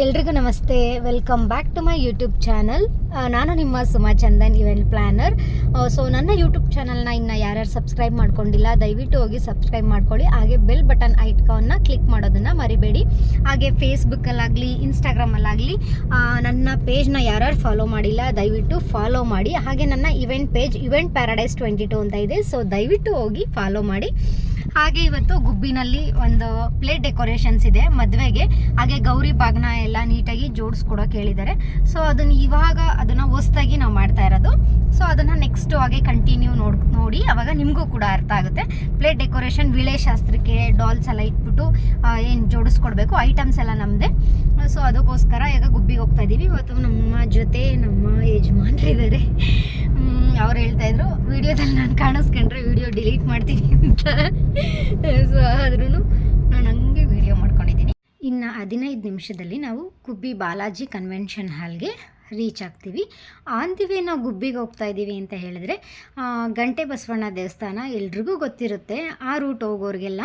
ಎಲ್ರಿಗೂ ನಮಸ್ತೆ. Welcome back to my YouTube channel ನಾನು ನಿಮ್ಮ Suma Chandan event planner so ನನ್ನ ಯೂಟ್ಯೂಬ್ ಚಾನಲ್ನ ಇನ್ನು ಯಾರ್ಯಾರು ಸಬ್ಸ್ಕ್ರೈಬ್ ಮಾಡ್ಕೊಂಡಿಲ್ಲ, ದಯವಿಟ್ಟು ಹೋಗಿ ಸಬ್ಸ್ಕ್ರೈಬ್ ಮಾಡ್ಕೊಳ್ಳಿ. ಹಾಗೆ ಬೆಲ್ ಬಟನ್ ಐಟ್ಕನ್ನ ಕ್ಲಿಕ್ ಮಾಡೋದನ್ನು ಮರಿಬೇಡಿ. ಹಾಗೆ ಫೇಸ್ಬುಕ್ಕಲ್ಲಾಗಲಿ ಇನ್ಸ್ಟಾಗ್ರಾಮಲ್ಲಾಗಲಿ ನನ್ನ ಪೇಜ್ನ ಯಾರ್ಯಾರು ಫಾಲೋ ಮಾಡಿಲ್ಲ, ದಯವಿಟ್ಟು ಫಾಲೋ ಮಾಡಿ. ಹಾಗೆ ನನ್ನ event page event paradise twenty two ಅಂತ ಇದೆ. ಸೊ ದಯವಿಟ್ಟು ಹೋಗಿ ಫಾಲೋ ಮಾಡಿ. ಹಾಗೆ ಇವತ್ತು ಗುಬ್ಬಿನಲ್ಲಿ ಒಂದು ಪ್ಲೇಟ್ ಡೆಕೋರೇಷನ್ಸ್ ಇದೆ, ಮದುವೆಗೆ. ಹಾಗೆ ಗೌರಿ ಬಾಗ್ನ ಎಲ್ಲ ನೀಟಾಗಿ ಜೋಡಿಸ್ಕೊಡೋಕೆ ಹೇಳಿದ್ದಾರೆ ಸೊ ಅದನ್ನ ಇವಾಗ ಅದನ್ನ ಹೊಸ್ದಾಗಿ ನಾವು ಮಾಡ್ತಾ ಇರೋದು. ಸೊ ಅದನ್ನ ನೆಕ್ಸ್ಟ್ ಹಾಗೆ ಕಂಟಿನ್ಯೂ ನೋಡ್, ನೋಡಿ, ಅವಾಗ ನಿಮಗೂ ಕೂಡ ಅರ್ಥ ಆಗುತ್ತೆ. ಪ್ಲೇಟ್ ಡೆಕೋರೇಷನ್ ವಿಳೆ ಶಾಸ್ತ್ರಕ್ಕೆ ಡಾಲ್ಸ್ ಎಲ್ಲ ಇಟ್ಬಿಟ್ಟು ಏನು ಜೋಡಿಸ್ಕೊಡ್ಬೇಕು? ಐಟಮ್ಸ್ ಎಲ್ಲ ನಮ್ಮದೇ ಸೊ ಅದಕ್ಕೋಸ್ಕರ ಈಗ ಗುಬ್ಬಿಗೆ ಹೋಗ್ತಾ ಇದ್ದೀವಿ ಇವತ್ತು ನಮ್ಮ ಜೊತೆ ನಮ್ಮ ಯಜಮಾನ್ರಿದ್ದಾರೆ ಅವ್ರು ಹೇಳ್ತಾ ಇದ್ರು, ವಿಡಿಯೋದಲ್ಲಿ ನಾನು ಕಾಣಿಸ್ಕೊಂಡ್ರೆ ವಿಡಿಯೋ ಡಿಲೀಟ್ ಮಾಡ್ತೀನಿ ಅಂತ. ಸೊ ಆದ್ರೂ ನಾನು ಹಂಗೆ ವಿಡಿಯೋ ಮಾಡ್ಕೊಂಡಿದ್ದೀನಿ. ಇನ್ನು ಹದಿನೈದು ನಿಮಿಷದಲ್ಲಿ ನಾವು ಗುಬ್ಬಿ ಬಾಲಾಜಿ ಕನ್ವೆನ್ಷನ್ ಹಾಲ್ಗೆ ರೀಚ್ ಆಗ್ತೀವಿ. ಆನ್ ದಿ ವೇ ನಾವು ಗುಬ್ಬಿಗೆ ಹೋಗ್ತಾ ಇದ್ದೀವಿ ಅಂತ ಹೇಳಿದ್ರೆ ಗಂಟೆ ಬಸವಣ್ಣ ದೇವಸ್ಥಾನ ಎಲ್ರಿಗೂ ಗೊತ್ತಿರುತ್ತೆ, ಆ ರೂಟ್ ಹೋಗೋರಿಗೆಲ್ಲ.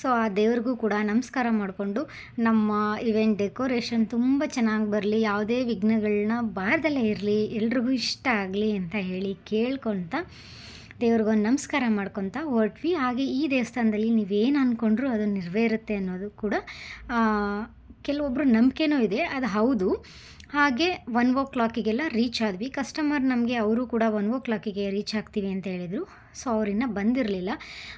ಸೊ ಆ ದೇವ್ರಿಗೂ ಕೂಡ ನಮಸ್ಕಾರ ಮಾಡಿಕೊಂಡು ನಮ್ಮ ಇವೆಂಟ್ ಡೆಕೋರೇಷನ್ ತುಂಬ ಚೆನ್ನಾಗಿ ಬರಲಿ, ಯಾವುದೇ ವಿಘ್ನಗಳನ್ನ ಬಾರ್ದಲ್ಲೇ ಇರಲಿ, ಎಲ್ರಿಗೂ ಇಷ್ಟ ಆಗಲಿ ಅಂತ ಹೇಳಿ ಕೇಳ್ಕೊತ ದೇವ್ರಿಗೊಂದು ನಮಸ್ಕಾರ ಮಾಡ್ಕೊತ ಹೊರಟ್ವಿ. ಹಾಗೆ ಈ ದೇವಸ್ಥಾನದಲ್ಲಿ ನೀವೇನು ಅಂದ್ಕೊಂಡ್ರು ಅದು ನೆರವೇರುತ್ತೆ ಅನ್ನೋದು ಕೂಡ ಕೆಲವೊಬ್ಬರು ನಂಬಿಕೆನೂ ಇದೆ. ಅದು ಹೌದು. ಹಾಗೆ ಒನ್ ಓ ಕ್ಲಾಕಿಗೆಲ್ಲ ರೀಚ್ ಆದ್ವಿ. ಕಸ್ಟಮರ್ ನಮಗೆ ಅವರು ಕೂಡ ಒನ್ ಓ ಕ್ಲಾಕಿಗೆ ರೀಚ್ ಆಗ್ತೀವಿ ಅಂತ ಹೇಳಿದರು. ಸೊ ಅವರಿನ್ನ ಬಂದಿರಲಿಲ್ಲ.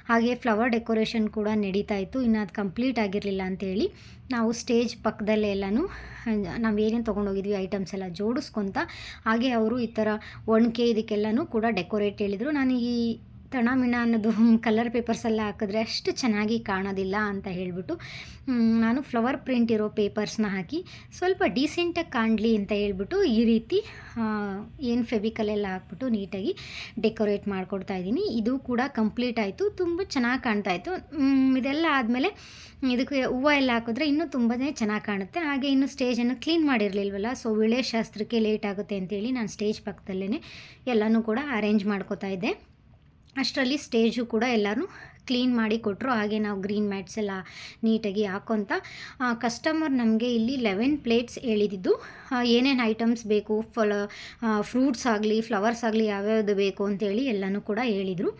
ಹಾಗೆ ಫ್ಲವರ್ ಡೆಕೋರೇಷನ್ ಕೂಡ ನಡೀತಾ ಇತ್ತು. ಇನ್ನು ಅದು ಕಂಪ್ಲೀಟ್ ಆಗಿರಲಿಲ್ಲ ಅಂತೇಳಿ ನಾವು ಸ್ಟೇಜ್ ಪಕ್ಕದಲ್ಲೇ ಎಲ್ಲನೂ, ನಾವು ಏನೇನು ತೊಗೊಂಡೋಗಿದ್ವಿ ಐಟಮ್ಸ್ ಎಲ್ಲ ಜೋಡಿಸ್ಕೊತ, ಹಾಗೆ ಅವರು ಈ ಥರ ಒಣಕೆ ಇದಕ್ಕೆಲ್ಲನೂ ಕೂಡ ಡೆಕೋರೇಟ್ ಹೇಳಿದರು. ನಾನು ಈ ತಣಮಿಣ ಅನ್ನೋದು ಕಲರ್ ಪೇಪರ್ಸ್ ಎಲ್ಲ ಹಾಕಿದ್ರೆ ಅಷ್ಟು ಚೆನ್ನಾಗಿ ಕಾಣೋದಿಲ್ಲ ಅಂತ ಹೇಳಿಬಿಟ್ಟು ನಾನು ಫ್ಲವರ್ ಪ್ರಿಂಟ್ ಇರೋ ಪೇಪರ್ಸ್ನ ಹಾಕಿ ಸ್ವಲ್ಪ ಡೀಸೆಂಟಾಗಿ ಕಾಣಲಿ ಅಂತ ಹೇಳ್ಬಿಟ್ಟು ಈ ರೀತಿ ಏನು ಫೆವಿಕಲ್ ಎಲ್ಲ ಹಾಕ್ಬಿಟ್ಟು ನೀಟಾಗಿ ಡೆಕೋರೇಟ್ ಮಾಡಿಕೊಡ್ತಾ ಇದ್ದೀನಿ. ಇದು ಕೂಡ ಕಂಪ್ಲೀಟ್ ಆಯಿತು, ತುಂಬ ಚೆನ್ನಾಗಿ ಕಾಣ್ತಾ ಇತ್ತು. ಇದೆಲ್ಲ ಆದಮೇಲೆ ಇದಕ್ಕೆ ಹೂವು ಎಲ್ಲ ಹಾಕಿದ್ರೆ ಇನ್ನೂ ತುಂಬಾ ಚೆನ್ನಾಗಿ ಕಾಣುತ್ತೆ. ಹಾಗೆ ಇನ್ನೂ ಸ್ಟೇಜನ್ನು ಕ್ಲೀನ್ ಮಾಡಿರಲಿಲ್ವಲ್ಲ ಸೊ ವಿಳೆ ಶಾಸ್ತ್ರಕ್ಕೆ ಲೇಟ್ ಆಗುತ್ತೆ ಅಂತೇಳಿ ನಾನು ಸ್ಟೇಜ್ ಪಕ್ಕದಲ್ಲೇ ಎಲ್ಲನೂ ಕೂಡ ಅರೇಂಜ್ ಮಾಡ್ಕೋತಾ ಇದ್ದೆ. ಅಷ್ಟರಲ್ಲಿ ಸ್ಟೇಜು ಕೂಡ ಎಲ್ಲರೂ ಕ್ಲೀನ್ ಮಾಡಿ ಕೊಟ್ಟರು ಹಾಗೆ ನಾವು ಗ್ರೀನ್ ಮ್ಯಾಟ್ಸ್ ಎಲ್ಲ ನೀಟಾಗಿ ಹಾಕೊತ ಕಸ್ಟಮರ್ ನಮಗೆ ಇಲ್ಲಿ ಲೆವೆನ್ ಪ್ಲೇಟ್ಸ್ ಹೇಳಿದ್ದು ಏನೇನು ಐಟಮ್ಸ್ ಬೇಕು ಫಲ ಫ್ರೂಟ್ಸ್ ಆಗಲಿ ಫ್ಲವರ್ಸ್ ಆಗಲಿ ಯಾವ್ಯಾವ್ದು ಬೇಕು ಅಂತೇಳಿ ಎಲ್ಲನೂ ಕೂಡ ಹೇಳಿದರು.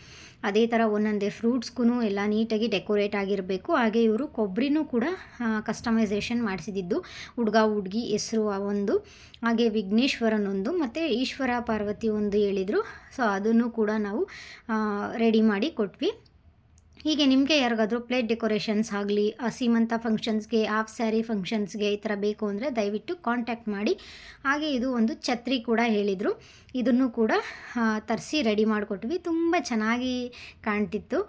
ಅದೇ ಥರ ಒಂದೊಂದೇ ಫ್ರೂಟ್ಸ್ಗೂ ಎಲ್ಲ ನೀಟಾಗಿ ಡೆಕೋರೇಟ್ ಆಗಿರಬೇಕು. ಹಾಗೆ ಇವರು ಕೊಬ್ಬರಿನೂ ಕೂಡ ಕಸ್ಟಮೈಸೇಷನ್ ಮಾಡಿಸಿದ್ದು ಹುಡುಗ, ಹುಡುಗಿ, ಹೆಸರು ಒಂದು, ಹಾಗೆ ವಿಘ್ನೇಶ್ವರನೊಂದು ಮತ್ತು ಈಶ್ವರ ಪಾರ್ವತಿ ಒಂದು ಹೇಳಿದರು. ಸೊ ಅದನ್ನು ಕೂಡ ನಾವು ರೆಡಿ ಮಾಡಿ ಕೊಟ್ವಿ. ಹೀಗೆ ನಿಮಗೆ ಯಾರಿಗಾದರೂ ಪ್ಲೇಟ್ ಡೆಕೋರೇಷನ್ಸ್ ಆಗಲಿ ಸೀಮಂತ ಫಂಕ್ಷನ್ಸ್ಗೆ ಹಾಫ್ ಸ್ಯಾರಿ ಫಂಕ್ಷನ್ಸ್ಗೆ ಈ ಥರ ಬೇಕು ಅಂದರೆ ದಯವಿಟ್ಟು ಕಾಂಟ್ಯಾಕ್ಟ್ ಮಾಡಿ. ಹಾಗೆ ಇದು ಒಂದು ಛತ್ರಿ ಕೂಡ ಹೇಳಿದರು. ಇದನ್ನು ಕೂಡ ತರಿಸಿ ರೆಡಿ ಮಾಡಿಕೊಟ್ವಿ. ತುಂಬ ಚೆನ್ನಾಗಿ ಕಾಣ್ತಿತ್ತು.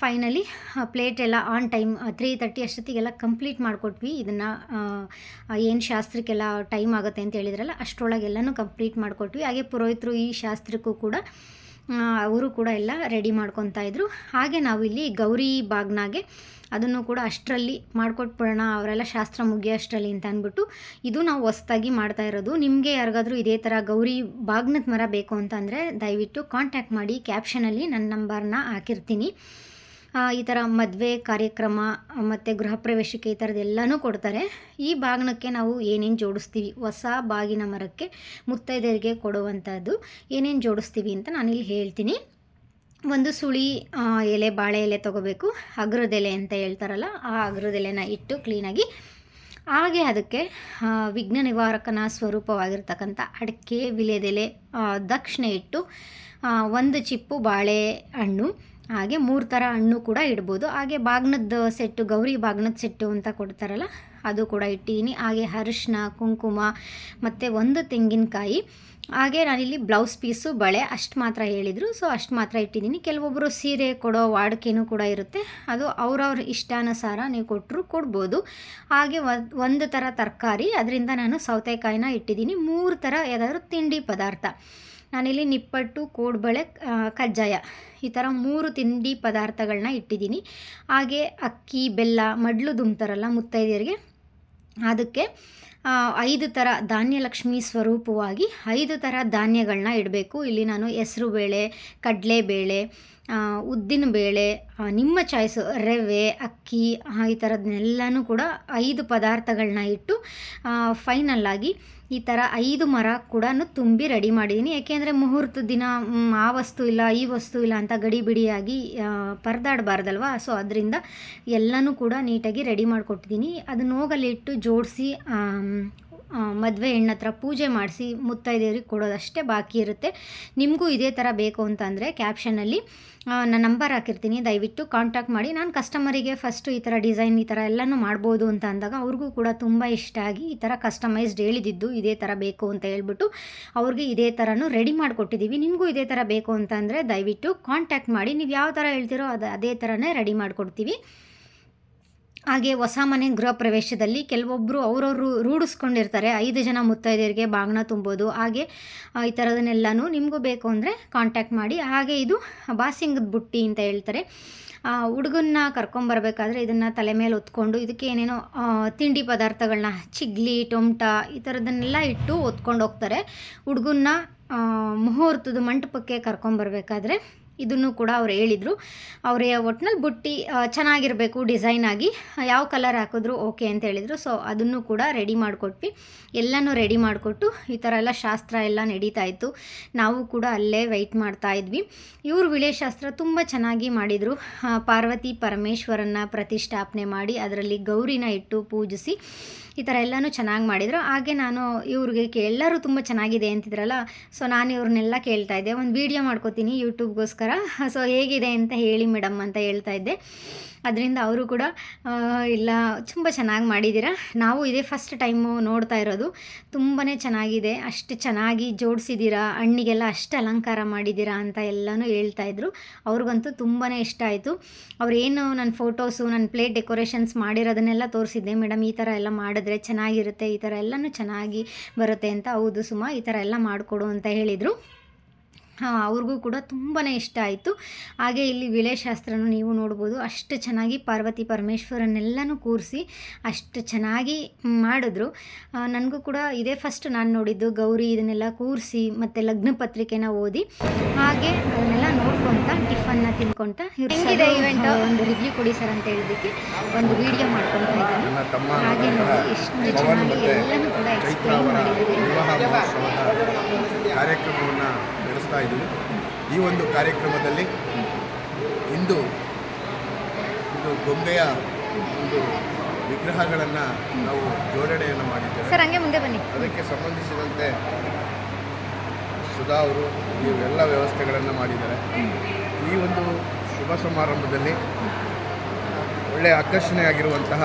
ಫೈನಲಿ ಪ್ಲೇಟ್ ಎಲ್ಲ ಆನ್ ಟೈಮ್ ತ್ರೀ ತರ್ಟಿ ಅಷ್ಟೊತ್ತಿಗೆಲ್ಲ ಕಂಪ್ಲೀಟ್ ಮಾಡಿಕೊಟ್ವಿ. ಇದನ್ನು ಏನು ಶಾಸ್ತ್ರಕ್ಕೆಲ್ಲ ಟೈಮ್ ಆಗುತ್ತೆ ಅಂತ ಹೇಳಿದ್ರಲ್ಲ, ಅಷ್ಟರೊಳಗೆಲ್ಲನೂ ಕಂಪ್ಲೀಟ್ ಮಾಡಿಕೊಟ್ವಿ. ಹಾಗೆ ಪುರೋಹಿತರು ಈ ಶಾಸ್ತ್ರಕ್ಕೂ ಕೂಡ ಅವರು ಕೂಡ ಎಲ್ಲ ರೆಡಿ ಮಾಡ್ಕೊತಾ ಇದ್ರು. ಹಾಗೆ ನಾವು ಇಲ್ಲಿ ಗೌರಿ ಬಾಗ್ನಾಗೆ ಅದನ್ನು ಕೂಡ ಅಷ್ಟರಲ್ಲಿ ಮಾಡ್ಕೊಟ್ಬಿಡೋಣ, ಅವರೆಲ್ಲ ಶಾಸ್ತ್ರ ಮುಗಿಯೋ ಅಷ್ಟರಲ್ಲಿ ಅಂತ ಅಂದ್ಬಿಟ್ಟು ಇದು ನಾವು ಹೊಸ್ದಾಗಿ ಮಾಡ್ತಾ ಇರೋದು. ನಿಮಗೆ ಯಾರಿಗಾದರೂ ಇದೇ ಥರ ಗೌರಿ ಬಾಗ್ನದ ಮರ ಬೇಕು ಅಂತಂದರೆ ದಯವಿಟ್ಟು ಕಾಂಟ್ಯಾಕ್ಟ್ ಮಾಡಿ ಕ್ಯಾಪ್ಷನಲ್ಲಿ ನನ್ನ ನಂಬರ್ನ ಹಾಕಿರ್ತೀನಿ. ಈ ಥರ ಮದುವೆ ಕಾರ್ಯಕ್ರಮ ಮತ್ತು ಗೃಹ ಪ್ರವೇಶಕ್ಕೆ ಈ ಥರದ್ದೆಲ್ಲನೂ ಕೊಡ್ತಾರೆ. ಈ ಬಾಗ್ನಕ್ಕೆ ನಾವು ಏನೇನು ಜೋಡಿಸ್ತೀವಿ? ಹೊಸ ಬಾಗಿನ ಮರಕ್ಕೆ ಮುತ್ತೈದೆಯರಿಗೆ ಕೊಡುವಂಥದ್ದು ಏನೇನು ಜೋಡಿಸ್ತೀವಿ ಅಂತ ನಾನಿಲ್ಲಿ ಹೇಳ್ತೀನಿ. ಒಂದು ಸುಳಿ ಎಲೆ, ಬಾಳೆ ಎಲೆ ತೊಗೋಬೇಕು. ಅಗ್ರದೆಲೆ ಅಂತ ಹೇಳ್ತಾರಲ್ಲ, ಆ ಅಗ್ರದೆಲೆನ ಇಟ್ಟು ಕ್ಲೀನಾಗಿ ಹಾಗೆ ಅದಕ್ಕೆ ವಿಘ್ನ ನಿವಾರಕನ ಸ್ವರೂಪವಾಗಿರ್ತಕ್ಕಂಥ ಅಡಿಕೆ ವಿಲೆದೆಲೆ ದಕ್ಷಿಣೆ ಇಟ್ಟು ಒಂದು ಚಿಪ್ಪು ಬಾಳೆ ಹಣ್ಣು ಹಾಗೆ ಮೂರು ಥರ ಹಣ್ಣು ಕೂಡ ಇಡ್ಬೋದು. ಹಾಗೆ ಬಾಗ್ನದ ಸೆಟ್ಟು, ಗೌರಿ ಬಾಗ್ನದ ಸೆಟ್ಟು ಅಂತ ಕೊಡ್ತಾರಲ್ಲ, ಅದು ಕೂಡ ಇಟ್ಟಿದ್ದೀನಿ ಹಾಗೆ ಅರಿಶಿನ ಕುಂಕುಮ, ಮತ್ತು ಒಂದು ತೆಂಗಿನಕಾಯಿ. ಹಾಗೆ ನಾನಿಲ್ಲಿ ಬ್ಲೌಸ್ ಪೀಸು ಬಳೆ, ಅಷ್ಟು ಮಾತ್ರ ಹೇಳಿದರು. ಸೊ ಅಷ್ಟು ಮಾತ್ರ ಇಟ್ಟಿದ್ದೀನಿ ಕೆಲವೊಬ್ಬರು ಸೀರೆ ಕೊಡೋ ವಾಡಿಕೆನೂ ಕೂಡ ಇರುತ್ತೆ. ಅದು ಅವ್ರವ್ರ ಇಷ್ಟಾನುಸಾರ ನೀವು ಕೊಟ್ಟರು ಕೊಡ್ಬೋದು. ಹಾಗೆ ಒಂದು ಥರ ತರಕಾರಿ. ಅದರಿಂದ ನಾನು ಸೌತೆಕಾಯಿನ ಇಟ್ಟಿದ್ದೀನಿ ಮೂರು ಥರ ಯಾವುದಾದ್ರೂ ತಿಂಡಿ ಪದಾರ್ಥ. ನಾನಿಲ್ಲಿ ನಿಪ್ಪಟ್ಟು, ಕೋಡ್ಬಳೆ ಕಜ್ಜಾಯ ಈ ಥರ ಮೂರು ತಿಂಡಿ ಪದಾರ್ಥಗಳನ್ನ ಇಟ್ಟಿದ್ದೀನಿ. ಹಾಗೆ ಅಕ್ಕಿ, ಬೆಲ್ಲ, ಮಡ್ಲು ದುಮ್ತಾರಲ್ಲ ಮುತ್ತೈದೆಯರಿಗೆ, ಅದಕ್ಕೆ ಐದು ಥರ ಧಾನ್ಯಲಕ್ಷ್ಮಿ ಸ್ವರೂಪವಾಗಿ ಐದು ಥರ ಧಾನ್ಯಗಳನ್ನ ಇಡಬೇಕು. ಇಲ್ಲಿ ನಾನು ಹೆಸರು ಬೇಳೆ ಕಡಲೆಬೇಳೆ ಉದ್ದಿನ ಬೇಳೆ ನಿಮ್ಮ ಚಾಯ್ಸು ರವೆ, ಅಕ್ಕಿ ಈ ಥರದನ್ನೆಲ್ಲನೂ ಕೂಡ ಐದು ಪದಾರ್ಥಗಳನ್ನ ಇಟ್ಟು ಫೈನಲ್ಲಾಗಿ ಈ ಥರ ಐದು ಮರ ಕೂಡ ತುಂಬಿ ರೆಡಿ ಮಾಡಿದ್ದೀನಿ ಏಕೆಂದರೆ ಮುಹೂರ್ತ ದಿನ ಆ ವಸ್ತು ಇಲ್ಲ, ಈ ವಸ್ತು ಇಲ್ಲ ಅಂತ ಗಡಿ ಬಿಡಿಯಾಗಿ ಪರದಾಡಬಾರ್ದಲ್ವ? ಸೊ ಅದರಿಂದ ಎಲ್ಲನೂ ಕೂಡ ನೀಟಾಗಿ ರೆಡಿ ಮಾಡಿಕೊಟ್ಟಿದ್ದೀನಿ ಅದನ್ನ ಹೋಗಲಿಟ್ಟು ಜೋಡಿಸಿ ಮದುವೆ ಹೆಣ್ಣ ಹತ್ರ ಪೂಜೆ ಮಾಡಿಸಿ ಮುತ್ತೈದೇವ್ರಿಗೆ ಕೊಡೋದಷ್ಟೇ ಬಾಕಿ ಇರುತ್ತೆ. ನಿಮಗೂ ಇದೇ ಥರ ಬೇಕು ಅಂತಂದರೆ ಕ್ಯಾಪ್ಷನಲ್ಲಿ ನನ್ನ ನಂಬರ್ ಹಾಕಿರ್ತೀನಿ, ದಯವಿಟ್ಟು ಕಾಂಟ್ಯಾಕ್ಟ್ ಮಾಡಿ. ನಾನು ಕಸ್ಟಮರಿಗೆ ಫಸ್ಟು ಈ ಥರ ಡಿಸೈನ್ ಈ ಥರ ಎಲ್ಲನೂ ಮಾಡ್ಬೋದು ಅಂತ ಅಂದಾಗ ಅವ್ರಿಗೂ ಕೂಡ ತುಂಬ ಇಷ್ಟ ಆಗಿ ಈ ಥರ ಕಸ್ಟಮೈಸ್ಡ್ ಹೇಳಿದಿದ್ದು ಇದೇ ಥರ ಬೇಕು ಅಂತ ಹೇಳ್ಬಿಟ್ಟು ಅವ್ರಿಗೆ ಇದೇ ಥರನೂ ರೆಡಿ ಮಾಡಿಕೊಟ್ಟಿದ್ದೀವಿ ನಿಮಗೂ ಇದೇ ಥರ ಬೇಕು ಅಂತಂದರೆ ದಯವಿಟ್ಟು ಕಾಂಟ್ಯಾಕ್ಟ್ ಮಾಡಿ. ನೀವು ಯಾವ ಥರ ಹೇಳ್ತೀರೋ ಅದು, ಅದೇ ಥರನೇ ರೆಡಿ ಮಾಡಿಕೊಡ್ತೀವಿ. ಹಾಗೆ ಹೊಸ ಮನೆ ಗೃಹ ಪ್ರವೇಶದಲ್ಲಿ ಕೆಲವೊಬ್ಬರು ಅವರವರು ರೂಢಿಸ್ಕೊಂಡಿರ್ತಾರೆ. ಐದು ಜನ ಮುತ್ತೈದೆಯರಿಗೆ ಬಾಗ್ನ ತುಂಬೋದು. ಹಾಗೆ ಈ ಥರದನ್ನೆಲ್ಲನೂ ನಿಮಗೂ ಬೇಕು ಅಂದರೆ ಕಾಂಟ್ಯಾಕ್ಟ್ ಮಾಡಿ. ಹಾಗೆ ಇದು ಬಾಸಿಂಗದ ಬುಟ್ಟಿ ಅಂತ ಹೇಳ್ತಾರೆ. ಹುಡುಗನ್ನ ಕರ್ಕೊಂಬರ್ಬೇಕಾದ್ರೆ ಇದನ್ನು ತಲೆ ಮೇಲೆ ಹೊತ್ಕೊಂಡು ಇದಕ್ಕೆ ಏನೇನೋ ತಿಂಡಿ ಪದಾರ್ಥಗಳನ್ನ ಚಿಗ್ಲಿ, ಟೊಮ್ಟ ಈ ಥರದನ್ನೆಲ್ಲ ಇಟ್ಟು ಹೊತ್ಕೊಂಡು ಹೋಗ್ತಾರೆ. ಹುಡುಗನ್ನ ಮುಹೂರ್ತದ ಮಂಟಪಕ್ಕೆ ಕರ್ಕೊಂಬರ್ಬೇಕಾದ್ರೆ ಇದನ್ನು ಕೂಡ ಅವ್ರು ಹೇಳಿದರು. ಅವರೇ ಒಟ್ನಲ್ಲಿ ಬುಟ್ಟಿ ಚೆನ್ನಾಗಿರಬೇಕು ಡಿಸೈನ್ ಆಗಿ. ಯಾವ ಕಲರ್ ಹಾಕಿದ್ರು ಓಕೆ ಅಂತ ಹೇಳಿದರು. ಸೊ ಅದನ್ನು ಕೂಡ ರೆಡಿ ಮಾಡಿಕೊಟ್ವಿ. ಎಲ್ಲನೂ ರೆಡಿ ಮಾಡಿಕೊಟ್ಟು ಈ ಥರ ಎಲ್ಲ ಶಾಸ್ತ್ರ ಎಲ್ಲ ನಡೀತಾ ಇತ್ತು. ನಾವು ಕೂಡ ಅಲ್ಲೇ ವೆಯ್ಟ್ ಮಾಡ್ತಾ ಇದ್ವಿ. ಇವರು ವಿಳೆಶಾಸ್ತ್ರ ತುಂಬ ಚೆನ್ನಾಗಿ ಮಾಡಿದರು. ಪಾರ್ವತಿ ಪರಮೇಶ್ವರನ್ನ ಪ್ರತಿಷ್ಠಾಪನೆ ಮಾಡಿ ಅದರಲ್ಲಿ ಗೌರಿನ ಇಟ್ಟು ಪೂಜಿಸಿ ಈ ಥರ ಎಲ್ಲನೂ ಚೆನ್ನಾಗಿ ಮಾಡಿದರು. ಹಾಗೆ ನಾನು ಇವ್ರಿಗೆ ಎಲ್ಲರೂ ತುಂಬ ಚೆನ್ನಾಗಿದೆ ಅಂತಿದ್ರಲ್ಲ? ಸೊ ನಾನು ಇವ್ರನ್ನೆಲ್ಲ ಕೇಳ್ತಾ ಇದ್ದೆ. ಒಂದು ವೀಡಿಯೋ ಮಾಡ್ಕೋತೀನಿ ಯೂಟ್ಯೂಬ್ಗೋಸ್ಕರ ಸೊ ಹೇಗಿದೆ ಅಂತ ಹೇಳಿ ಮೇಡಮ್ ಅಂತ ಹೇಳ್ತಾ ಇದ್ದೆ. ಅದರಿಂದ ಅವರು ಕೂಡ ಇಲ್ಲ, ತುಂಬ ಚೆನ್ನಾಗಿ ಮಾಡಿದ್ದೀರಾ? ನಾವು ಇದೇ ಫಸ್ಟ್ ಟೈಮು ನೋಡ್ತಾ ಇರೋದು. ತುಂಬಾ ಚೆನ್ನಾಗಿದೆ. ಅಷ್ಟು ಚೆನ್ನಾಗಿ ಜೋಡಿಸಿದ್ದೀರಾ? ಹಣ್ಣಿಗೆಲ್ಲ ಅಷ್ಟು ಅಲಂಕಾರ ಮಾಡಿದ್ದೀರಾ ಅಂತ ಎಲ್ಲನೂ ಹೇಳ್ತಾ ಇದ್ರು. ಅವ್ರಿಗಂತೂ ತುಂಬಾ ಇಷ್ಟ ಆಯಿತು. ಅವ್ರೇನು ನನ್ನ ಫೋಟೋಸು ನನ್ನ ಪ್ಲೇಟ್ ಡೆಕೋರೇಷನ್ಸ್ ಮಾಡಿರೋದನ್ನೆಲ್ಲ ತೋರಿಸಿದ್ದೆ. ಮೇಡಮ್ ಈ ಥರ ಎಲ್ಲ ಮಾಡಿದ್ರೆ ಚೆನ್ನಾಗಿರುತ್ತೆ. ಈ ಥರ ಎಲ್ಲನೂ ಚೆನ್ನಾಗಿ ಬರುತ್ತೆ ಅಂತ. ಹೌದು ಸುಮಾ, ಈ ಥರ ಎಲ್ಲ ಮಾಡಿಕೊಡು ಅಂತ ಹೇಳಿದರು. ಅವ್ರಿಗೂ ಕೂಡ ತುಂಬಾ ಇಷ್ಟ ಆಯಿತು. ಹಾಗೆ ಇಲ್ಲಿ ವಿಳೆಶಾಸ್ತ್ರನೂ ನೀವು ನೋಡ್ಬೋದು. ಅಷ್ಟು ಚೆನ್ನಾಗಿ ಪಾರ್ವತಿ ಪರಮೇಶ್ವರನ್ನೆಲ್ಲನೂ ಕೂರಿಸಿ ಅಷ್ಟು ಚೆನ್ನಾಗಿ ಮಾಡಿದ್ರು. ನನಗೂ ಕೂಡ ಇದೇ ಫಸ್ಟ್ ನಾನು ನೋಡಿದ್ದು ಗೌರಿ ಇದನ್ನೆಲ್ಲ ಕೂರಿಸಿ ಮತ್ತು ಲಗ್ನ ಪತ್ರಿಕೆನ ಓದಿ ಹಾಗೆ ಅದನ್ನೆಲ್ಲ ನೋಡ್ಕೊತ ಟಿಫನ್ನ ತಿನ್ಕೊತ ಹೆಂಗಿದೆ ಇವೆಂಟ್ ಒಂದು ರಿವ್ಯೂ ಕೊಡಿ ಸರ್ ಅಂತ ಹೇಳಿದ್ದಕ್ಕೆ ಒಂದು ವಿಡಿಯೋ ಮಾಡ್ಕೊತಾ ಇದ್ದಾನೆ ತಮ್ಮ ಹಾಗೆ ನೋಡಿ ಎಷ್ಟು ಚೆನ್ನಾಗಿ ಎಲ್ಲನೂ ಕೂಡ ಎಕ್ಸ್ಪ್ಲೈನ್ ಕಾರ್ಯಕ್ರಮವನ್ನು ನಡೆಸ್ತಾ ಇದ್ದೀವಿ. ಈ ಒಂದು ಕಾರ್ಯಕ್ರಮದಲ್ಲಿ ಇಂದು ಇದು ಗೊಂಬೆಯ ಒಂದು ವಿಗ್ರಹಗಳನ್ನು ನಾವು ಜೋಡಣೆಯನ್ನು ಮಾಡಿದ್ದೇವೆ. ಸರ್ ಹಂಗೆ ಮುಂದೆ ಬನ್ನಿ. ಅದಕ್ಕೆ ಸಂಬಂಧಿಸಿದಂತೆ ಸುಧಾ ಅವರು ಇವೆಲ್ಲ ವ್ಯವಸ್ಥೆಗಳನ್ನು ಮಾಡಿದ್ದಾರೆ. ಈ ಒಂದು ಶುಭ ಸಮಾರಂಭದಲ್ಲಿ ಒಳ್ಳೆಯ ಆಕರ್ಷಣೆಯಾಗಿರುವಂತಹ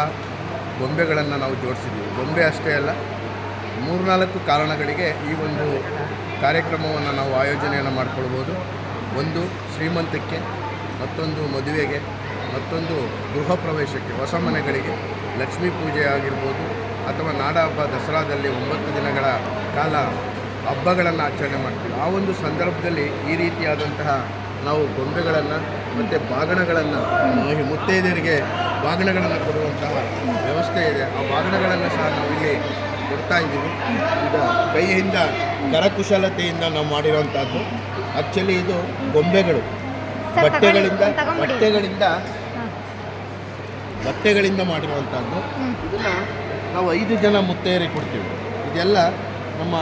ಗೊಂಬೆಗಳನ್ನು ನಾವು ಜೋಡಿಸಿದ್ದೀವಿ. ಗೊಂಬೆ ಅಷ್ಟೇ ಅಲ್ಲ ಮೂರ್ನಾಲ್ಕು ಕಾರಣಗಳಿಗೆ ಈ ಒಂದು ಕಾರ್ಯಕ್ರಮವನ್ನು ನಾವು ಆಯೋಜನೆಯನ್ನು ಮಾಡಿಕೊಳ್ಬೋದು. ಒಂದು ಶ್ರೀಮಂತಕ್ಕೆ, ಮತ್ತೊಂದು ಮದುವೆಗೆ, ಮತ್ತೊಂದು ಗೃಹ ಪ್ರವೇಶಕ್ಕೆ, ಹೊಸ ಮನೆಗಳಿಗೆ ಲಕ್ಷ್ಮೀ ಪೂಜೆ ಆಗಿರ್ಬೋದು, ಅಥವಾ ನಾಡ ಹಬ್ಬ ದಸರಾದಲ್ಲಿ ಒಂಬತ್ತು ದಿನಗಳ ಕಾಲ ಹಬ್ಬಗಳನ್ನು ಆಚರಣೆ ಮಾಡ್ತೀವಿ. ಆ ಒಂದು ಸಂದರ್ಭದಲ್ಲಿ ಈ ರೀತಿಯಾದಂತಹ ನಾವು ಗೊಂಬೆಗಳನ್ನು ಮತ್ತು ಬಾಗಣಗಳನ್ನು ಮುತ್ತೈದೆಯರಿಗೆ ಬಾಗಣಗಳನ್ನು ಕೊಡುವಂತಹ ವ್ಯವಸ್ಥೆ ಇದೆ. ಆ ಬಾಗಣಗಳನ್ನು ಸಹ ನಾವು ಇಲ್ಲಿ ಕೊಡ್ತಾ ಇದ್ದೀವಿ. ಈಗ ಕೈಯಿಂದ ಕರಕುಶಲತೆಯಿಂದ ನಾವು ಮಾಡಿರೋವಂಥದ್ದು ಆ್ಯಕ್ಚುಲಿ ಇದು ಗೊಂಬೆಗಳು. ಬಟ್ಟೆಗಳಿಂದ ಬಟ್ಟೆಗಳಿಂದ ಬಟ್ಟೆಗಳಿಂದ ಮಾಡಿರುವಂಥದ್ದು ಇದನ್ನು ನಾವು ಐದು ಜನ ಮುತ್ತೈಯರಿಗೆ ಕೊಡ್ತೀವಿ. ಇದೆಲ್ಲ ನಮ್ಮ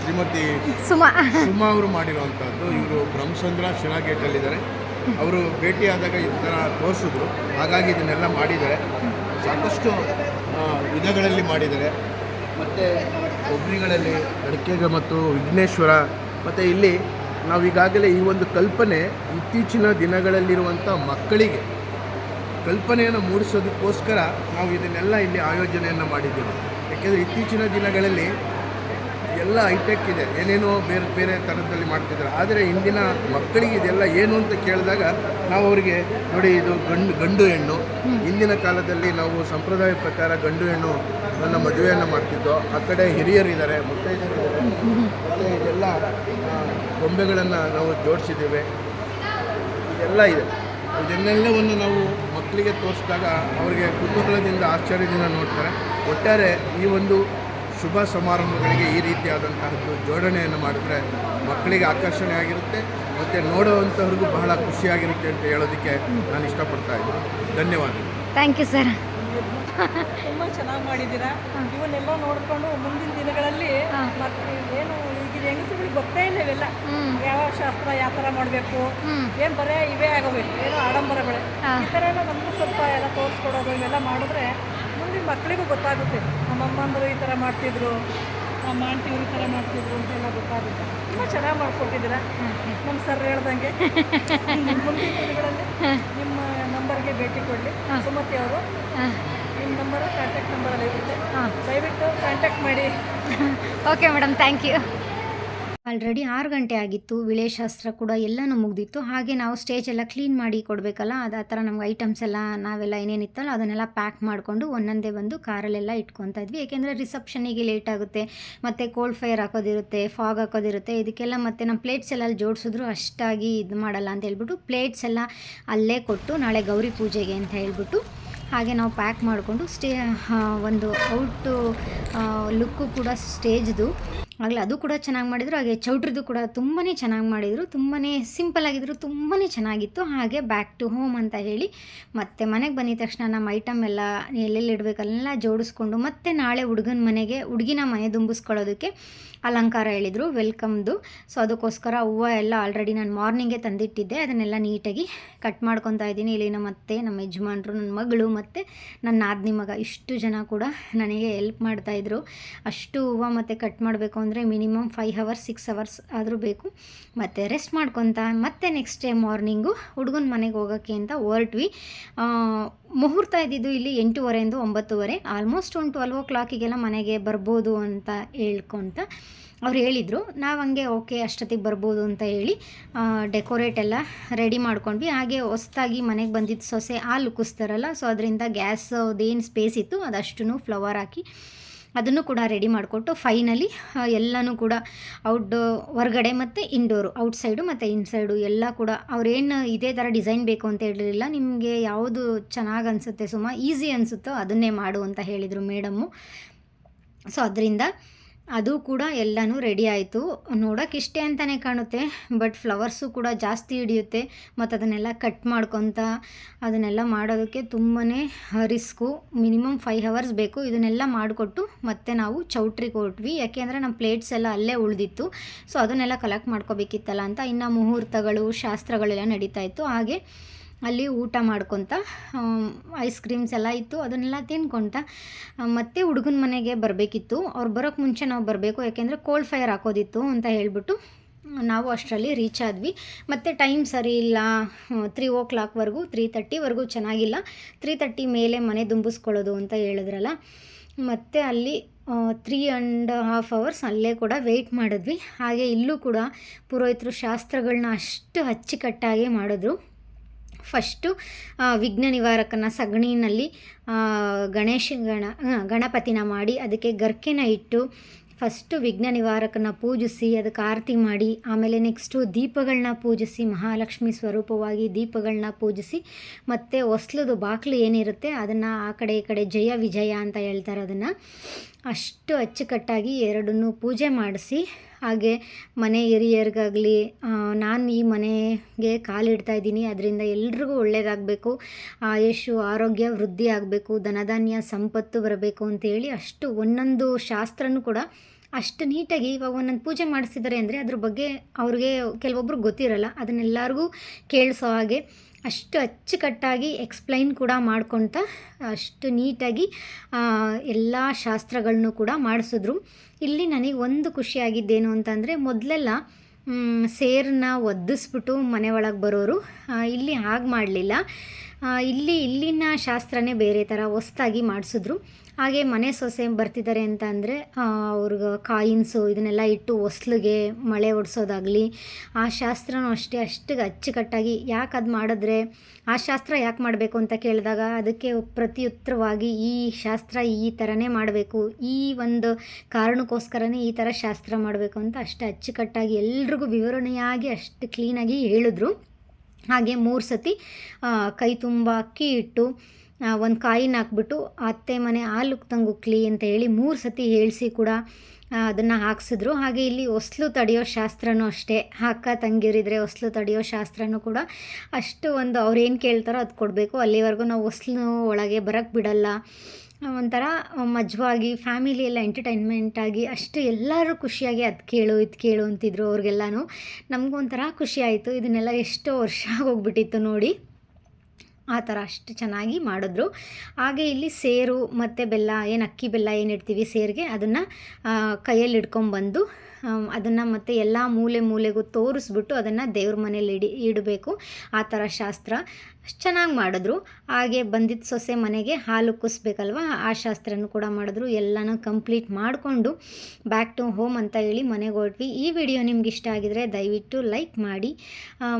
ಶ್ರೀಮತಿ ಸುಮಾ. ಸುಮಾ ಅವರು ಮಾಡಿರುವಂಥದ್ದು ಇವರು ಬ್ರಹ್ಮಚಂದ್ರ ಶಿಲಾಗೇಟಲ್ಲಿದ್ದಾರೆ. ಅವರು ಭೇಟಿಯಾದಾಗ ಈ ಥರ ತೋರಿಸಿದ್ರು. ಹಾಗಾಗಿ ಇದನ್ನೆಲ್ಲ ಮಾಡಿದ್ದಾರೆ. ಸಾಕಷ್ಟು ವಿಧಗಳಲ್ಲಿ ಮಾಡಿದ್ದಾರೆ. ಮತ್ತು ಕೊಬ್ಬರಿಗಳಲ್ಲಿ ಅಡಿಕೆಗೆ ಮತ್ತು ವಿಘ್ನೇಶ್ವರ, ಮತ್ತು ಇಲ್ಲಿ ನಾವು ಈಗಾಗಲೇ ಈ ಒಂದು ಕಲ್ಪನೆ ಇತ್ತೀಚಿನ ದಿನಗಳಲ್ಲಿರುವಂಥ ಮಕ್ಕಳಿಗೆ ಕಲ್ಪನೆಯನ್ನು ಮೂಡಿಸೋದಕ್ಕೋಸ್ಕರ ನಾವು ಇದನ್ನೆಲ್ಲ ಇಲ್ಲಿ ಆಯೋಜನೆಯನ್ನು ಮಾಡಿದ್ದೇವೆ. ಯಾಕೆಂದರೆ ಇತ್ತೀಚಿನ ದಿನಗಳಲ್ಲಿ ಎಲ್ಲ ಹೈಟೆಕ್ ಇದೆ. ಏನೇನೋ ಬೇರೆ ಬೇರೆ ಥರದಲ್ಲಿ ಮಾಡ್ತಿದ್ದಾರೆ. ಆದರೆ ಇಂದಿನ ಮಕ್ಕಳಿಗೆ ಇದೆಲ್ಲ ಏನು ಅಂತ ಕೇಳಿದಾಗ ನಾವು ಅವರಿಗೆ ನೋಡಿ ಇದು ಗಂಡು ಗಂಡು ಹೆಣ್ಣು. ಇಂದಿನ ಕಾಲದಲ್ಲಿ ನಾವು ಸಂಪ್ರದಾಯ ಪ್ರಕಾರ ಗಂಡು ಹೆಣ್ಣು ನನ್ನ ಮದುವೆಯನ್ನು ಮಾಡ್ತಿದ್ದೋ, ಆ ಕಡೆ ಹಿರಿಯರಿದ್ದಾರೆ ಮುತ್ತೈದರಿದ್ದಾರೆ ಮತ್ತು ಇದೆಲ್ಲ ಗೊಂಬೆಗಳನ್ನು ನಾವು ಜೋಡಿಸಿದ್ದೇವೆ. ಇದೆಲ್ಲ ಇದೆ. ಇದನ್ನೆಲ್ಲವನ್ನು ನಾವು ಮಕ್ಕಳಿಗೆ ತೋರಿಸಿದಾಗ ಅವರಿಗೆ ಕುತೂಹಲದಿಂದ ಆಶ್ಚರ್ಯದಿಂದ ನೋಡ್ತಾರೆ. ಒಟ್ಟಾರೆ ಈ ಒಂದು ಶುಭ ಸಮಾರಂಭಗಳಿಗೆ ಈ ರೀತಿಯಾದಂತಹದ್ದು ಜೋಡಣೆಯನ್ನು ಮಾಡಿದ್ರೆ ಮಕ್ಕಳಿಗೆ ಆಕರ್ಷಣೆ ಆಗಿರುತ್ತೆ ಮತ್ತು ನೋಡುವಂಥವ್ರಿಗೂ ಬಹಳ ಖುಷಿಯಾಗಿರುತ್ತೆ ಅಂತ ಹೇಳೋದಕ್ಕೆ ನಾನು ಇಷ್ಟಪಡ್ತಾ ಇದ್ದೀನಿ. ಧನ್ಯವಾದಗಳು. Thank you sir. ತುಂಬ ಚೆನ್ನಾಗಿ ಮಾಡಿದ್ದೀರಾ? ಇವನ್ನೆಲ್ಲ ನೋಡ್ಕೊಂಡು ಮುಂದಿನ ದಿನಗಳಲ್ಲಿ ಮತ್ತೆ ಏನು ಈಗಿನ ಹೆಂಗಸುಗಳಿಗೆ ಗೊತ್ತೇ ಇಲ್ಲ ಇವೆಲ್ಲ ಯಾವ ಶಾಸ್ತ್ರ ಯಾವ ಥರ ಮಾಡಬೇಕು? ಏನು ಬರೇ ಇವೇ ಆಗೋಬೇಕು ಏನೋ ಆಡಂಬರಗಳೇ. ಈ ಥರ ಎಲ್ಲ ನಮಗೂ ಸ್ವಲ್ಪ ಎಲ್ಲ ತೋರಿಸ್ಕೊಡೋದು ಇವೆಲ್ಲ ಮಾಡಿದ್ರೆ ಮಕ್ಕಳಿಗೂ ಗೊತ್ತಾಗುತ್ತೆ. ನಮ್ಮಮ್ಮಂದರು ಈ ಥರ ಮಾಡ್ತಿದ್ರು ನಮ್ಮ ಆಂಟಿಯವರು ಈ ಥರ ಮಾಡ್ತಿದ್ರು ಅಂತೆಲ್ಲ ಗೊತ್ತಾಗುತ್ತೆ. ತುಂಬ ಚೆನ್ನಾಗಿ ಮಾಡಿಕೊಟ್ಟಿದ್ದೀರಾ? ನಮ್ಮ ಸರ್ ಹೇಳ್ದಂಗೆ. ಮುಂದಿನ ದಿನಗಳಲ್ಲಿ ನಿಮ್ಮ ನಂಬರ್ಗೆ ಭೇಟಿ ಕೊಡಲಿ. ಸುಮತಿ ಅವರು ನಿಮ್ಮ ನಂಬರು ಕಾಂಟ್ಯಾಕ್ಟ್ ನಂಬರಲ್ಲಿ ಇರುತ್ತೆ. ದಯವಿಟ್ಟು ಕಾಂಟ್ಯಾಕ್ಟ್ ಮಾಡಿ. Okay madam thank you already ಆರು ಗಂಟೆ ಆಗಿತ್ತು ವಿಳೆಶಾಸ್ತ್ರ ಕೂಡ ಎಲ್ಲನೂ ಮುಗ್ದಿತ್ತು. ಹಾಗೆ ನಾವು ಸ್ಟೇಜ್ ಎಲ್ಲ ಕ್ಲೀನ್ ಮಾಡಿ ಕೊಡಬೇಕಲ್ಲ, ಅದು ಆ ಥರ ನಮ್ಗೆ ಐಟಮ್ಸ್ ಎಲ್ಲ, ನಾವೆಲ್ಲ ಏನೇನಿತ್ತಲ್ಲ, ಅದನ್ನೆಲ್ಲ ಪ್ಯಾಕ್ ಮಾಡಿಕೊಂಡು ಒಂದೊಂದೇ ಬಂದು ಕಾರಲ್ಲೆಲ್ಲ ಇಟ್ಕೊತಾ ಇದ್ವಿ. ಏಕೆಂದರೆ ರಿಸೆಪ್ಷನಿಗೆ ಲೇಟ್ ಆಗುತ್ತೆ, ಮತ್ತು ಕೋಲ್ಡ್ ಫೈರ್ ಹಾಕೋದಿರುತ್ತೆ, ಫಾಗ್ ಹಾಕೋದಿರುತ್ತೆ, ಇದಕ್ಕೆಲ್ಲ ಮತ್ತು ನಮ್ಮ ಪ್ಲೇಟ್ಸ್ ಎಲ್ಲ ಅಲ್ಲಿ ಜೋಡಿಸಿದ್ರು ಅಷ್ಟಾಗಿ ಇದು ಮಾಡಲ್ಲ ಅಂತ ಹೇಳ್ಬಿಟ್ಟು ಪ್ಲೇಟ್ಸ್ ಎಲ್ಲ ಅಲ್ಲೇ ಕೊಟ್ಟು ನಾಳೆ ಗೌರಿ ಪೂಜೆಗೆ ಅಂತ ಹೇಳ್ಬಿಟ್ಟು ಹಾಗೆ ನಾವು ಪ್ಯಾಕ್ ಮಾಡಿಕೊಂಡು ಸ್ಟೇ ಒಂದು ಔಟು ಲುಕ್ಕು ಕೂಡ ಸ್ಟೇಜ್ದು. ಆಗಲೇ ಅದು ಕೂಡ ಚೆನ್ನಾಗಿ ಮಾಡಿದರು, ಹಾಗೆ ಚೌಟ್ರಿದು ಕೂಡ ತುಂಬಾ ಚೆನ್ನಾಗಿ ಮಾಡಿದರು ತುಂಬಾ ಸಿಂಪಲ್ ಆಗಿದ್ರು ತುಂಬಾ ಚೆನ್ನಾಗಿತ್ತು. ಹಾಗೆ ಬ್ಯಾಕ್ ಟು ಹೋಮ್ ಅಂತ ಹೇಳಿ ಮತ್ತೆ ಮನೆಗೆ ಬಂದಿದ ತಕ್ಷಣ ನಮ್ಮ ಐಟಮ್ ಎಲ್ಲ ಎಲ್ಲೆಲ್ಲಿ ಇಡಬೇಕಲ್ಲೆಲ್ಲ ಜೋಡಿಸ್ಕೊಂಡು ಮತ್ತೆ ನಾಳೆ ಹುಡುಗನ ಮನೆಗೆ, ಹುಡುಗಿನ ಮನೆ ದುಂಬಿಸ್ಕೊಳ್ಳೋದಕ್ಕೆ ಅಲಂಕಾರ ಹೇಳಿದರು ವೆಲ್ಕಮ್ದು ಸೊ ಅದಕ್ಕೋಸ್ಕರ ಹೂವು ಎಲ್ಲ ಆಲ್ರೆಡಿ ನಾನು ಮಾರ್ನಿಂಗೇ ತಂದಿಟ್ಟಿದ್ದೆ. ಅದನ್ನೆಲ್ಲ ನೀಟಾಗಿ ಕಟ್ ಮಾಡ್ಕೊತಾ ಇದ್ದೀನಿ. ಇಲ್ಲಿ ನಮ್ಮ ಅತ್ತೆ ನಮ್ಮ ಯಜಮಾನ್ರು, ನನ್ನ ಮಗಳು ಮತ್ತು ನನ್ನ ಆದ್ನಿ ಮಗ, ಇಷ್ಟು ಜನ ಕೂಡ ನನಗೆ ಹೆಲ್ಪ್ ಮಾಡ್ತಾಯಿದ್ರು ಅಷ್ಟು ಹೂವು ಮತ್ತು ಕಟ್ ಮಾಡಬೇಕು ಅಂದರೆ minimum five hours six hours ಆದರೂ ಬೇಕು. ಮತ್ತು ರೆಸ್ಟ್ ಮಾಡ್ಕೊತ, ಮತ್ತೆ ನೆಕ್ಸ್ಟ್ ಡೇ ಮಾರ್ನಿಂಗು ಹುಡುಗನ ಮನೆಗೆ ಹೋಗೋಕ್ಕೆ ಅಂತ ಹೊರಟ್ವಿ. ಮುಹೂರ್ತ ಇದ್ದಿದ್ದು ಇಲ್ಲಿ ಎಂಟೂವರೆಯಿಂದ ಒಂಬತ್ತುವರೆ ಆಲ್ಮೋಸ್ಟ್ ಒಂದು ಟ್ವೆಲ್ವ್ ಓ ಕ್ಲಾಕಿಗೆಲ್ಲ ಮನೆಗೆ ಬರ್ಬೋದು ಅಂತ ಹೇಳ್ಕೊತ ಅವ್ರು ಹೇಳಿದರು. ನಾವು ಹಂಗೆ ಓಕೆ ಅಷ್ಟೊತ್ತಿಗೆ ಬರ್ಬೋದು ಅಂತ ಹೇಳಿ ಡೆಕೋರೇಟ್ ಎಲ್ಲ ರೆಡಿ ಮಾಡ್ಕೊಂಡ್ವಿ. ಹಾಗೆ ಹೊಸ್ದಾಗಿ ಮನೆಗೆ ಬಂದಿದ್ದ ಸೊಸೆ ಹಾಲು ಕುಸ್ತಾರಲ್ಲ, ಸೊ ಅದರಿಂದ ಗ್ಯಾಸ್ ಅದೇನು ಸ್ಪೇಸ್ ಇತ್ತು ಅದಷ್ಟು ಫ್ಲವರ್ ಹಾಕಿ ಅದನ್ನು ಕೂಡ ರೆಡಿ ಮಾಡಿಕೊಟ್ಟು ಫೈನಲಿ ಎಲ್ಲನೂ ಕೂಡ ಔಟ್ ಹೊರಗಡೆ ಮತ್ತು ಇಂಡೋರು ಔಟ್ಸೈಡು ಮತ್ತು ಇನ್ಸೈಡು ಎಲ್ಲ ಕೂಡ ಅವ್ರೇನು ಇದೇ ಥರ ಡಿಸೈನ್ ಬೇಕು ಅಂತ ಹೇಳಿರಲಿಲ್ಲ. ನಿಮಗೆ ಯಾವುದು ಚೆನ್ನಾಗಿ ಅನಿಸುತ್ತೆ ಸುಮ? ಈಸಿ ಅನಿಸುತ್ತೋ ಅದನ್ನೇ ಮಾಡು ಅಂತ ಹೇಳಿದರು ಮೇಡಮ್ಮು ಸೊ ಅದರಿಂದ ಅದು ಕೂಡ ಎಲ್ಲನೂ ರೆಡಿ ಆಯಿತು. ನೋಡೋಕೆ ಇಷ್ಟೇ ಅಂತಲೇ ಕಾಣುತ್ತೆ ಬಟ್ ಫ್ಲವರ್ಸು ಕೂಡ ಜಾಸ್ತಿ ಹಿಡಿಯುತ್ತೆ. ಮತ್ತು ಅದನ್ನೆಲ್ಲ ಕಟ್ ಮಾಡ್ಕೊತ, ಅದನ್ನೆಲ್ಲ ಮಾಡೋದಕ್ಕೆ ತುಂಬಾ ರಿಸ್ಕು ಮಿನಿಮಮ್ ಫೈವ್ ಹವರ್ಸ್ ಬೇಕು. ಇದನ್ನೆಲ್ಲ ಮಾಡಿಕೊಟ್ಟು ಮತ್ತೆ ನಾವು ಚೌಟ್ರಿಗೆ ಹೊರಟ್ವಿ ಯಾಕೆಂದರೆ ನಮ್ಮ ಪ್ಲೇಟ್ಸ್ ಎಲ್ಲ ಅಲ್ಲೇ ಉಳಿದಿತ್ತು. ಸೊ ಅದನ್ನೆಲ್ಲ ಕಲೆಕ್ಟ್ ಮಾಡ್ಕೋಬೇಕಿತ್ತಲ್ಲ ಅಂತ ಇನ್ನು ಮುಹೂರ್ತಗಳು, ಶಾಸ್ತ್ರಗಳೆಲ್ಲ ನಡೀತಾ ಇತ್ತು. ಹಾಗೆ ಅಲ್ಲಿ ಊಟ ಮಾಡ್ಕೊತ ಐಸ್ ಕ್ರೀಮ್ಸ್ ಎಲ್ಲ ಇತ್ತು, ಅದನ್ನೆಲ್ಲ ತಿನ್ಕೊತ ಮತ್ತೆ ಹುಡುಗನ ಮನೆಗೆ ಬರಬೇಕಿತ್ತು. ಅವ್ರು ಬರೋಕ್ಕೆ ಮುಂಚೆ ನಾವು ಬರಬೇಕು, ಯಾಕೆಂದರೆ ಕೋಲ್ಡ್ ಫೈರ್ ಹಾಕೋದಿತ್ತು ಅಂತ ಹೇಳಿಬಿಟ್ಟು ನಾವು ಅಷ್ಟರಲ್ಲಿ ರೀಚ್ ಆದ್ವಿ. ಮತ್ತು ಟೈಮ್ ಸರಿ ಇಲ್ಲ ತ್ರೀ ಓ ಕ್ಲಾಕ್ವರೆಗೂ ತ್ರೀ ತರ್ಟಿವರೆಗೂ ಚೆನ್ನಾಗಿಲ್ಲ. ತ್ರೀ ತರ್ಟಿ ಮೇಲೆ ಮನೆ ದುಂಬಿಸ್ಕೊಳ್ಳೋದು ಅಂತ ಹೇಳಿದ್ರಲ್ಲ. ಮತ್ತು ಅಲ್ಲಿ ತ್ರೀ ಆ್ಯಂಡ್ ಹಾಫ್ ಅವರ್ಸ್ ಅಲ್ಲೇ ಕೂಡ ವೆಯ್ಟ್ ಮಾಡಿದ್ವಿ. ಹಾಗೆ ಇಲ್ಲೂ ಕೂಡ ಪುರೋಹಿತರು ಶಾಸ್ತ್ರಗಳನ್ನ ಅಷ್ಟು ಅಚ್ಚುಕಟ್ಟಾಗಿ ಮಾಡಿದ್ರು. ಫಸ್ಟು ವಿಘ್ನ ನಿವಾರಕನ ಸಗಣಿನಲ್ಲಿ ಗಣೇಶ ಗಣ ಗಣಪತಿನ ಮಾಡಿ ಅದಕ್ಕೆ ಗರ್ಕೆನ ಇಟ್ಟು ಫಸ್ಟು ವಿಘ್ನ ನಿವಾರಕನ ಪೂಜಿಸಿ, ಅದಕ್ಕೆ ಆರತಿ ಮಾಡಿ, ಆಮೇಲೆ ನೆಕ್ಸ್ಟು ದೀಪಗಳನ್ನ ಪೂಜಿಸಿ, ಮಹಾಲಕ್ಷ್ಮಿ ಸ್ವರೂಪವಾಗಿ ದೀಪಗಳನ್ನ ಪೂಜಿಸಿ, ಮತ್ತು ಹೊಸ್ಲದು ಬಾಗಿಲು ಏನಿರುತ್ತೆ ಅದನ್ನು ಆ ಕಡೆ ಈ ಕಡೆ ಜಯ ವಿಜಯ ಅಂತ ಹೇಳ್ತಾರೆ ಅದನ್ನು. ಅಷ್ಟು ಅಚ್ಚುಕಟ್ಟಾಗಿ ಎರಡನ್ನೂ ಪೂಜೆ ಮಾಡಿಸಿ ಹಾಗೆ ಮನೆ ಹಿರಿಯರಿಗಾಗಲಿ ನಾನು ಈ ಮನೆಗೆ ಕಾಲಿಡ್ತಾ ಇದ್ದೀನಿ. ಅದರಿಂದ ಎಲ್ರಿಗೂ ಒಳ್ಳೆಯದಾಗಬೇಕು ಆಯುಷು ಆರೋಗ್ಯ ವೃದ್ಧಿ ಆಗಬೇಕು, ಧನಧಾನ್ಯ ಸಂಪತ್ತು ಬರಬೇಕು ಅಂತೇಳಿ ಅಷ್ಟು ಒಂದೊಂದು ಶಾಸ್ತ್ರನೂ ಕೂಡ ಅಷ್ಟು ನೀಟಾಗಿ ಇವಾಗ ಒಂದೊಂದು ಪೂಜೆ ಮಾಡಿಸಿದ್ದಾರೆ ಅಂದರೆ ಅದ್ರ ಬಗ್ಗೆ ಅವ್ರಿಗೆ ಕೆಲವೊಬ್ರು ಗೊತ್ತಿರಲ್ಲ. ಅದನ್ನೆಲ್ಲರಿಗೂ ಕೇಳಿಸೋ ಹಾಗೆ. ಅಷ್ಟು ಅಚ್ಚುಕಟ್ಟಾಗಿ ಎಕ್ಸ್ಪ್ಲೈನ್ ಕೂಡ ಮಾಡ್ಕೊತ ಅಷ್ಟು ನೀಟಾಗಿ ಎಲ್ಲ ಶಾಸ್ತ್ರಗಳನ್ನೂ ಕೂಡ ಮಾಡಿಸಿದ್ರು. ಇಲ್ಲಿ ನನಗೆ ಒಂದು ಖುಷಿಯಾಗಿದ್ದೇನು ಅಂತಂದರೆ, ಮೊದಲೆಲ್ಲ ಸೇರನ್ನ ಒದ್ದಿಸ್ಬಿಟ್ಟು ಮನೆ ಒಳಗೆ ಬರೋರು ಇಲ್ಲಿ ಹಾಗೆ ಮಾಡಲಿಲ್ಲ. ಇಲ್ಲಿ, ಇಲ್ಲಿನ ಶಾಸ್ತ್ರನೇ ಬೇರೆ ಥರ ಹೊಸ್ದಾಗಿ ಮಾಡಿಸಿದ್ರು. ಹಾಗೆ ಮನೆ ಸೊಸೆ ಬರ್ತಿದ್ದಾರೆ ಅಂತ ಅಂದರೆ ಅವ್ರಿಗೆ ಕಾಯಿನ್ಸು ಇದನ್ನೆಲ್ಲ ಇಟ್ಟು ಹೊಸ್ಲಿಗೆ ಮಳೆ ಒಡಿಸೋದಾಗಲಿ, ಆ ಶಾಸ್ತ್ರನೂ ಅಷ್ಟೇ ಅಷ್ಟಿಗೆ ಅಚ್ಚುಕಟ್ಟಾಗಿ ಯಾಕೆ ಅದು ಮಾಡಿದ್ರೆ, ಆ ಶಾಸ್ತ್ರ ಯಾಕೆ ಮಾಡಬೇಕು ಅಂತ ಕೇಳಿದಾಗ ಅದಕ್ಕೆ ಪ್ರತಿಯುತ್ತರವಾಗಿ ಈ ಶಾಸ್ತ್ರ ಈ ಥರನೇ ಮಾಡಬೇಕು, ಈ ಒಂದು ಕಾರಣಕ್ಕೋಸ್ಕರನೇ ಈ ಥರ ಶಾಸ್ತ್ರ ಮಾಡಬೇಕು ಅಂತ ಅಷ್ಟೇ ಅಚ್ಚುಕಟ್ಟಾಗಿ ಎಲ್ರಿಗೂ ವಿವರಣೆಯಾಗಿ ಅಷ್ಟು ಕ್ಲೀನಾಗಿ ಹೇಳಿದ್ರು. ಹಾಗೆ ಮೂರು ಸತಿ ಕೈ ತುಂಬ ಅಕ್ಕಿ ಇಟ್ಟು ಒಂದು ಕಾಯಿನ ಹಾಕ್ಬಿಟ್ಟು ಅತ್ತೆ ಮನೆ ಹಾಲು ತಂಗುಕ್ಲಿ ಅಂತ ಹೇಳಿ ಮೂರು ಸತಿ ಹೇಳಿಸಿ ಕೂಡ ಅದನ್ನು ಹಾಕ್ಸಿದ್ರು. ಹಾಗೆ ಇಲ್ಲಿ ಹೊಸ್ಲು ತಡೆಯೋ ಶಾಸ್ತ್ರನೂ ಅಷ್ಟೇ. ಅಕ್ಕ ತಂಗಿರಿದ್ರೆ ಹೊಸ್ಲು ತಡೆಯೋ ಶಾಸ್ತ್ರನೂ ಕೂಡ ಅಷ್ಟು ಒಂದು ಅವ್ರೇನು ಕೇಳ್ತಾರೋ ಅದು ಕೊಡಬೇಕು. ಅಲ್ಲಿವರೆಗೂ ನಾವು ಹೊಸ್ಲು ಒಳಗೆ ಬರೋಕ್ಕೆ ಬಿಡಲ್ಲ. ಒಂಥರ ಮಜವಾಗಿ, ಫ್ಯಾಮಿಲಿ ಎಲ್ಲ ಎಂಟರ್ಟೈನ್ಮೆಂಟ್ ಆಗಿ ಅಷ್ಟು ಎಲ್ಲರೂ ಖುಷಿಯಾಗಿ ಅದು ಕೇಳು, ಇದು ಕೇಳು ಅಂತಿದ್ರು ಅವ್ರಿಗೆಲ್ಲನೂ. ನಮಗೂ ಒಂಥರ ಖುಷಿ ಆಯಿತು. ಇದನ್ನೆಲ್ಲ ಎಷ್ಟೋ ವರ್ಷ ಆಗೋಗ್ಬಿಟ್ಟಿತ್ತು ನೋಡಿ. ಆ ಥರ ಅಷ್ಟು ಚೆನ್ನಾಗಿ ಮಾಡಿದ್ರು. ಹಾಗೆ ಇಲ್ಲಿ ಸೇರು ಮತ್ತು ಬೆಲ್ಲ, ಏನು ಅಕ್ಕಿ ಬೆಲ್ಲ ಏನು ಇಡ್ತೀವಿ ಸೇರಿಗೆ, ಅದನ್ನು ಕೈಯಲ್ಲಿ ಇಡ್ಕೊಂಬಂದು ಅದನ್ನು ಮತ್ತು ಎಲ್ಲ ಮೂಲೆ ಮೂಲೆಗೂ ತೋರಿಸ್ಬಿಟ್ಟು ಅದನ್ನು ದೇವ್ರ ಮನೇಲಿ ಇಡಿ, ಇಡಬೇಕು. ಆ ಥರ ಶಾಸ್ತ್ರ. ಅಷ್ಟು ಚೆನ್ನಾಗಿ ಮಾಡಿದ್ರು. ಹಾಗೆ ಬಂದಿದ್ದ ಸೊಸೆ ಮನೆಗೆ ಹಾಲು ಕುಸ್ಬೇಕಲ್ವ? ಆ ಶಾಸ್ತ್ರನೂ ಕೂಡ ಮಾಡಿದ್ರು. ಎಲ್ಲನೂ ಕಂಪ್ಲೀಟ್ ಮಾಡಿಕೊಂಡು ಬ್ಯಾಕ್ ಟು ಹೋಮ್ ಅಂತ ಹೇಳಿ ಮನೆಗೆ ಹೊರಟ್ವಿ. ಈ ವಿಡಿಯೋ ನಿಮ್ಗೆ ಇಷ್ಟ ಆಗಿದ್ರೆ ದಯವಿಟ್ಟು ಲೈಕ್ ಮಾಡಿ.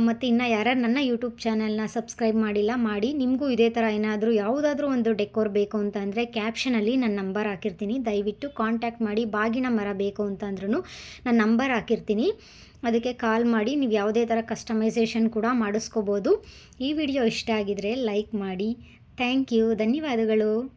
ಮತ್ತು ಇನ್ನು ಯಾರ್ಯಾರು ನನ್ನ ಯೂಟ್ಯೂಬ್ ಚಾನಲ್ನ ಸಬ್ಸ್ಕ್ರೈಬ್ ಮಾಡಿಲ್ಲ, ಮಾಡಿ. ನಿಮಗೂ ಇದೇ ಥರ ಏನಾದರೂ ಯಾವುದಾದ್ರೂ ಒಂದು ಡೆಕೋರ್ ಬೇಕು ಅಂತ ಅಂದರೆ ಕ್ಯಾಪ್ಷನಲ್ಲಿ ನನ್ನ ನಂಬರ್ ಹಾಕಿರ್ತೀನಿ. ದಯವಿಟ್ಟು ಕಾಂಟ್ಯಾಕ್ಟ್ ಮಾಡಿ. ಬಾಗಿನ ಮರ ಬೇಕು ಅಂತಂದ್ರೂ ನನ್ನ ನಾನು ನಂಬರ್ ಹಾಕಿರ್ತೀನಿ. ಅದಕ್ಕೆ ಕಾಲ್ ಮಾಡಿ, ನೀವು ಯಾವುದೇ ಥರ ಕಸ್ಟಮೈಸೇಷನ್ ಕೂಡ ಮಾಡಿಸ್ಕೋಬೋದು. ಈ ವಿಡಿಯೋ ಇಷ್ಟ ಆಗಿದರೆ ಲೈಕ್ ಮಾಡಿ. ಥ್ಯಾಂಕ್ ಯು ಧನ್ಯವಾದಗಳು.